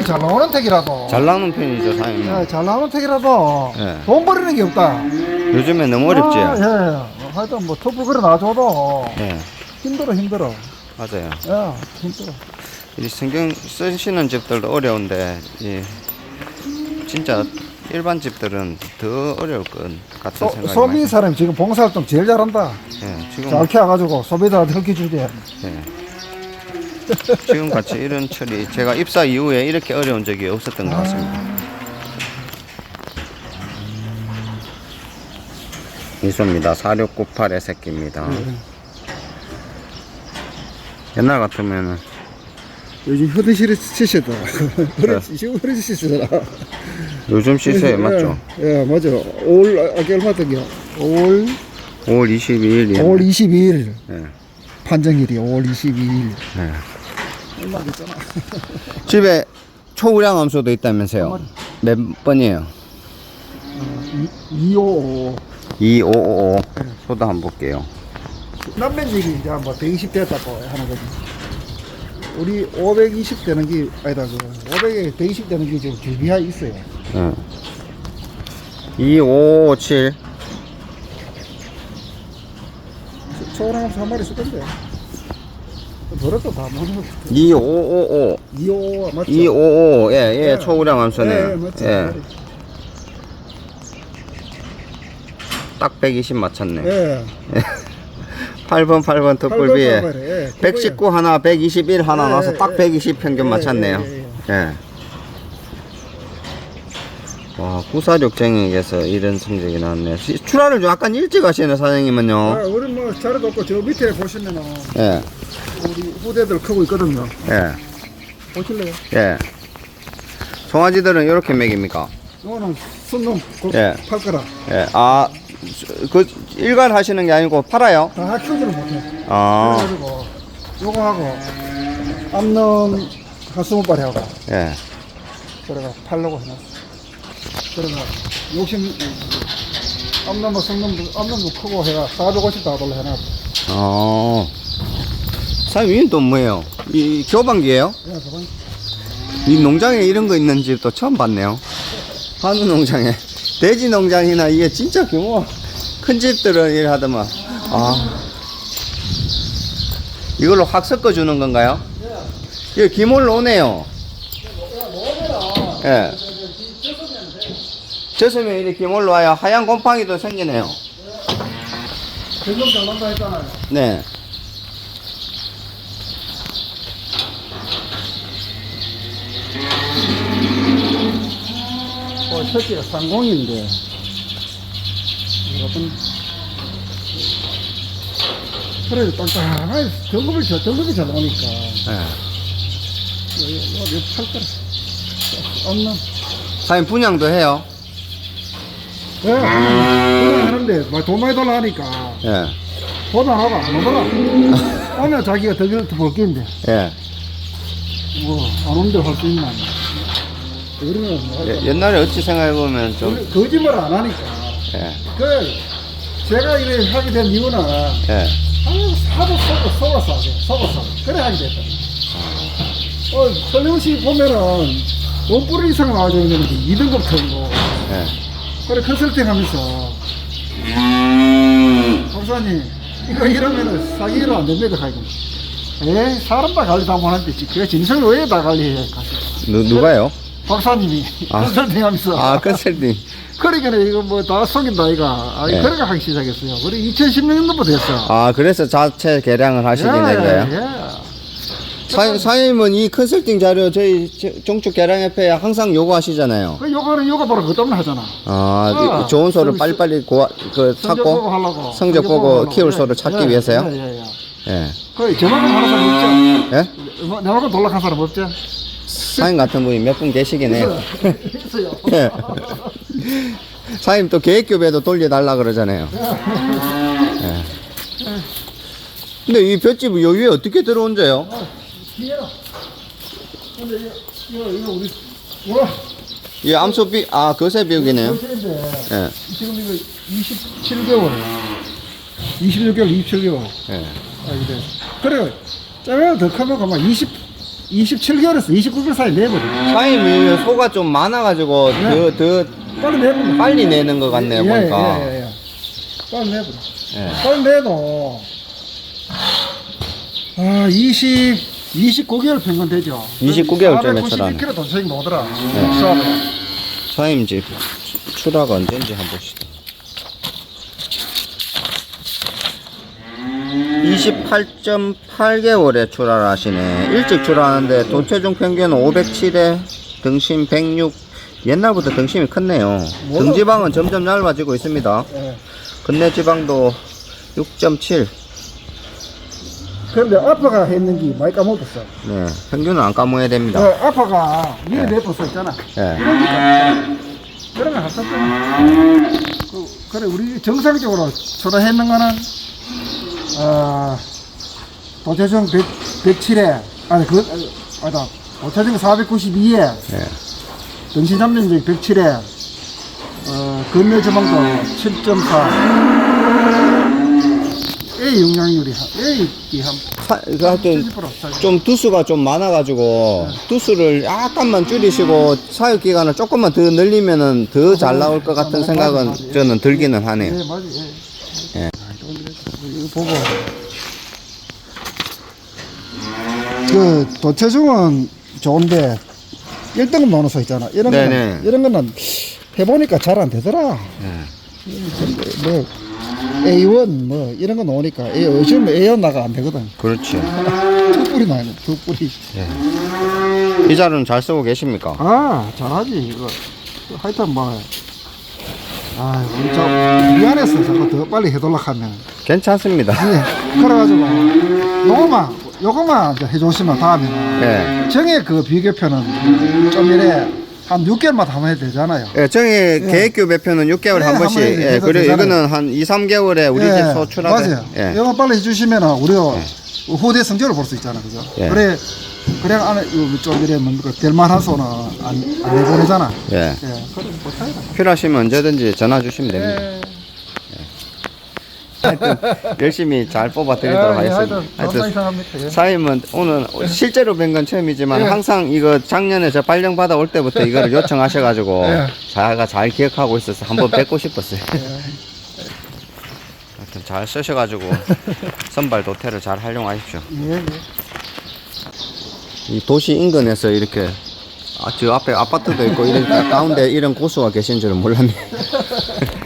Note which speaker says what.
Speaker 1: 택이 잘 나오는 택이라도.
Speaker 2: 잘 나오는 편이죠, 사장님.
Speaker 1: 예, 잘 나오는 택이라도
Speaker 2: 예.
Speaker 1: 돈 버리는 게 없다.
Speaker 2: 요즘에 너무 어렵지.
Speaker 1: 아, 예, 예. 하여튼 뭐 투불 그래 놔줘도
Speaker 2: 예,
Speaker 1: 힘들어 힘들어.
Speaker 2: 맞아요.
Speaker 1: 예, 힘들어.
Speaker 2: 이 신경 쓰시는 집들도 어려운데, 이 진짜 일반 집들은 더 어려울 것 같은
Speaker 1: 소,
Speaker 2: 생각이
Speaker 1: 소비
Speaker 2: 많이
Speaker 1: 사람이 지금 봉사활동 제일 잘한다.
Speaker 2: 예, 지금
Speaker 1: 잘 키워가지고 소비자한테 흙기 주지.
Speaker 2: 예. 지금 같이 이런 처리 제가 입사 이후에 이렇게 어려운 적이 없었던 것 같습니다. 미소입니다. 4698의 새끼입니다. 옛날 같으면은
Speaker 1: 요즘 휴대실에 치시더라. 지금 흐르지 치시더라.
Speaker 2: 요즘 시세 맞죠?
Speaker 1: 예, 맞아. 5월, 아까 얼마 던겨? 5월,
Speaker 2: 5월 22일이
Speaker 1: 5월 22일.
Speaker 2: 예.
Speaker 1: 판정일이 5월 22일.
Speaker 2: 예.
Speaker 1: 얼마 됐잖아.
Speaker 2: 집에 초우량 암소도 있다면서요? 몇 번이에요?
Speaker 1: 255.
Speaker 2: 2555 소도 한번 볼게요.
Speaker 1: 남면직이 이제 뭐 120 됐다고 하는 거지. 우리 520 되는 게, 아니다, 그, 500에 120 되는 게 지금 준비하에 있어요.
Speaker 2: 예. 2557
Speaker 1: 초랑 한 마리 쓰던데. 버렸다 다 먹는 거.
Speaker 2: 2555
Speaker 1: 255 맞죠?
Speaker 2: 255 예, 예,
Speaker 1: 예.
Speaker 2: 초우량 암소네요.
Speaker 1: 예, 맞죠.
Speaker 2: 예. 딱 120 맞췄네.
Speaker 1: 예.
Speaker 2: 8번 8번 덧불비에 119 하나 121 하나
Speaker 1: 예,
Speaker 2: 나와서
Speaker 1: 예,
Speaker 2: 딱
Speaker 1: 예.
Speaker 2: 120 평균
Speaker 1: 예,
Speaker 2: 맞췄네요.
Speaker 1: 예,
Speaker 2: 예. 와, 구사육쟁에게서 이런 성적이 나왔네요. 시- 출하를 좀 약간 일찍 하시네,
Speaker 1: 아,
Speaker 2: 사장님은요.
Speaker 1: 우리 뭐 자리도 없고 저 밑에 보시면은
Speaker 2: 예,
Speaker 1: 우리 후대들 크고 있거든요.
Speaker 2: 예,
Speaker 1: 보실래요?
Speaker 2: 예. 송아지들은 이렇게 먹입니까?
Speaker 1: 이거는 순놈 곧
Speaker 2: 예.
Speaker 1: 팔 거라.
Speaker 2: 예, 아, 그, 일괄 하시는 게 아니고 팔아요?
Speaker 1: 다 키우지는 못해.
Speaker 2: 아,
Speaker 1: 그래가지고 요거 하고 암놈 한 스무 발이 하고
Speaker 2: 예.
Speaker 1: 그래가 팔려고 해놨어. 그래가 욕심 암놈도 성놈도 암놈도 크고 해가 450 다돌로 해놨어.
Speaker 2: 어. 사장님, 이건 또 뭐예요? 이 교반기예요
Speaker 1: 야, 저건
Speaker 2: 이 농장에 이런 거 있는 집도 처음 봤네요. 한우 농장에. 돼지 농장이나 이게 진짜 규모 큰 집들은 일 하더만. 아. 이걸로 확 섞어 주는 건가요? 이거 기몰로 오네요. 예. 젖으면 이렇게 기몰로 와요. 하얀 곰팡이도 생기네요.
Speaker 1: 점점 잘난다 했잖아요.
Speaker 2: 네.
Speaker 1: 어, 새끼가 상공인데 어떤 그래도 땅땅하게 등급을 저 등급이 잘 나오니까
Speaker 2: 네.
Speaker 1: 이거 팔 거라. 없나?
Speaker 2: 사장님 분양도 해요.
Speaker 1: 예, 그냥 하는데 뭐돈 많이 달라 하니까
Speaker 2: 예.
Speaker 1: 보다 하고 안 오더라. 오면 자기가 더 벌겠인데
Speaker 2: 예.
Speaker 1: 뭐안 오는데 할수 있나? 그러면 뭐
Speaker 2: 예, 옛날에 어찌 생각해보면 좀,
Speaker 1: 거- 거짓말 안 하니까.
Speaker 2: 예.
Speaker 1: 그 제가 이래 하게 된 이유는
Speaker 2: 예.
Speaker 1: 아유 사도 속고 속았어 속았어 그래 하게 됐다. 어 설명시 보면은 원뿔 이상 나와져 있는 게 2등급 정도.
Speaker 2: 예.
Speaker 1: 그래 컨설팅 하면서 박사님 이거 이러면은 사기로 안 됩니다 가이고. 에 사람 다 관리 다 못하는데 그 진성을 왜다 관리해?
Speaker 2: 누, 누가요?
Speaker 1: 박사님이
Speaker 2: 아.
Speaker 1: 컨설팅 하면서
Speaker 2: 아, 컨설팅.
Speaker 1: 그러니까 이거 뭐 다 속인다 이가 아,
Speaker 2: 네.
Speaker 1: 그러니까 하기 시작했어요. 우리 2016년도부터 됐어.
Speaker 2: 아, 그래서 자체 개량을 하시게 된 거예요?
Speaker 1: 예.
Speaker 2: 사, 사장님은 이 컨설팅 자료 저희 저- 종축 개량협회에 항상 요구하시잖아요.
Speaker 1: 그 요거는 요거 바로 그것 때문에 하잖아.
Speaker 2: 아,
Speaker 1: 어.
Speaker 2: 이 좋은 소를
Speaker 1: 그
Speaker 2: 빨리빨리 고아, 그
Speaker 1: 성적 보고
Speaker 2: 찾고,
Speaker 1: 하려고.
Speaker 2: 성적 보고
Speaker 1: 하려고.
Speaker 2: 키울
Speaker 1: 예,
Speaker 2: 소를 찾기
Speaker 1: 예,
Speaker 2: 위해서요?
Speaker 1: 예, 예, 예.
Speaker 2: 예.
Speaker 1: 그 저만큼 하는 사람 없죠?
Speaker 2: 예?
Speaker 1: 뭐, 내만큼 돌락한 사람 없죠?
Speaker 2: 사장님 같은 분이 몇 분 계시긴 해요.
Speaker 1: 있어요.
Speaker 2: 예. 사장님 또 계획교배도 돌려달라 그러잖아요. 예. 근데 이 볏집은 여기에 어떻게 들어온대요?
Speaker 1: 기회라. 근데 이거, 이거, 우리, 뭐라?
Speaker 2: 이 암소비, 아, 거세 비육이네요.
Speaker 1: 인데
Speaker 2: 예.
Speaker 1: 지금 이거 27개월. 26개월, 27개월.
Speaker 2: 예.
Speaker 1: 아, 이래. 그래, 짜면 더 크면 아마 20, 27개월에서 29개월 사이 내버려.
Speaker 2: 사장님 이 소가 좀 많아가지고 더, 더
Speaker 1: 빨리 내버려.
Speaker 2: 빨리 내는 것 같네요 보니까
Speaker 1: 예, 예, 예. 빨리 내버려.
Speaker 2: 예.
Speaker 1: 빨리 내도, 아, 20, 29개월 평균 되죠.
Speaker 2: 29개월 전에 출하네.
Speaker 1: 491kg 도착이 나오더라.
Speaker 2: 네.
Speaker 1: 수압에.
Speaker 2: 사장님 집 출하가 언제인지 한번 봅시다 28.8개월에 출하를 하시네 일찍 출하하는데 도체중 평균은 507에 등심 106 옛날부터 등심이 컸네요 등지방은 점점 얇아지고 있습니다
Speaker 1: 예.
Speaker 2: 근내 지방도 6.7
Speaker 1: 그런데 아빠가 했는지 많이 까먹었어.
Speaker 2: 네, 평균은 안 까먹어야
Speaker 1: 그
Speaker 2: 됩니다
Speaker 1: 아빠가 미리
Speaker 2: 네.
Speaker 1: 내버려 있잖아.
Speaker 2: 예.
Speaker 1: 그런 거 했었잖아. 그, 그래, 우리 정상적으로 초라했는 거는, 어, 도체중 100, 107에, 아니, 그, 아, 아니다. 도체중 492에,
Speaker 2: 예.
Speaker 1: 등신삼년중 107에, 어, 근내 지방도 7.4. A 영향률이, 한- A이 한
Speaker 2: 사, 그 하여튼
Speaker 1: 70%.
Speaker 2: 좀 두수가 좀 많아가지고 두수를 약간만 줄이시고 사육 기간을 조금만 더 늘리면은 더 잘 나올 것 같은 생각은 저는 들기는 하네요.
Speaker 1: 예, 맞아요. 예.
Speaker 2: 예.
Speaker 1: 아, 이거 보고. 그 도체중은 좋은데 1등급 나오는 소 있잖아. 이런 거는
Speaker 2: 네네.
Speaker 1: 이런 거는 해보니까 잘 안 되더라.
Speaker 2: 예.
Speaker 1: 뭐 A1 뭐 이런 거 나오니까 A, 요즘 A1 나가 안 되거든.
Speaker 2: 그렇죠.
Speaker 1: 두 뿌리 나요. 두 뿌리.
Speaker 2: 이 자루는 잘 쓰고 계십니까?
Speaker 1: 아 잘하지 이거. 하여튼 뭐. 아, 우리 저 미안했어. 자꾸 더 빨리 해달라 하면.
Speaker 2: 괜찮습니다.
Speaker 1: 예, 그래가지고 요거만 요거만 이제 해주시면 다음에는
Speaker 2: 예.
Speaker 1: 정의 그 비교표는 좀 이래 한 6개월마다 한 번 해도 되잖아요.
Speaker 2: 예, 정의 계획교 배표는 6개월에
Speaker 1: 네,
Speaker 2: 한
Speaker 1: 한
Speaker 2: 번씩.
Speaker 1: 번 해도
Speaker 2: 예,
Speaker 1: 해도
Speaker 2: 그리고
Speaker 1: 되잖아요.
Speaker 2: 이거는 한 2, 3개월에 우리
Speaker 1: 예,
Speaker 2: 집 소출하대.
Speaker 1: 맞아요.
Speaker 2: 예.
Speaker 1: 이거 빨리 해주시면은 우리가 후대 성적을 볼 수 있잖아, 그죠?
Speaker 2: 예.
Speaker 1: 그래 그래 안에 좀 이래 뭡니까 될 만한 소는 안, 안 내보내잖아.
Speaker 2: 예.
Speaker 1: 예, 그래 못하겠다.
Speaker 2: 필요하시면 언제든지 전화 주시면 됩니다.
Speaker 1: 예.
Speaker 2: 하여튼 열심히 잘 뽑아 드리도록
Speaker 1: 예,
Speaker 2: 하겠습니다.
Speaker 1: 하여튼
Speaker 2: 하여튼
Speaker 1: 너무 이상합니다. 예.
Speaker 2: 사임은 오늘 실제로 뵌 건 처음이지만
Speaker 1: 예.
Speaker 2: 항상 이거 작년에 저 발령 받아 올 때부터 이거를 요청하셔가지고
Speaker 1: 예.
Speaker 2: 자가 잘 기억하고 있어서 한번 뵙고 싶었어요.
Speaker 1: 예.
Speaker 2: 하여튼 잘 쓰셔가지고 선발 도태를 잘 활용하십시오.
Speaker 1: 예, 예.
Speaker 2: 이 도시 인근에서 이렇게 아, 저 앞에 아파트도 있고 이런 가운데 이런 고수가 계신 줄은 몰랐네.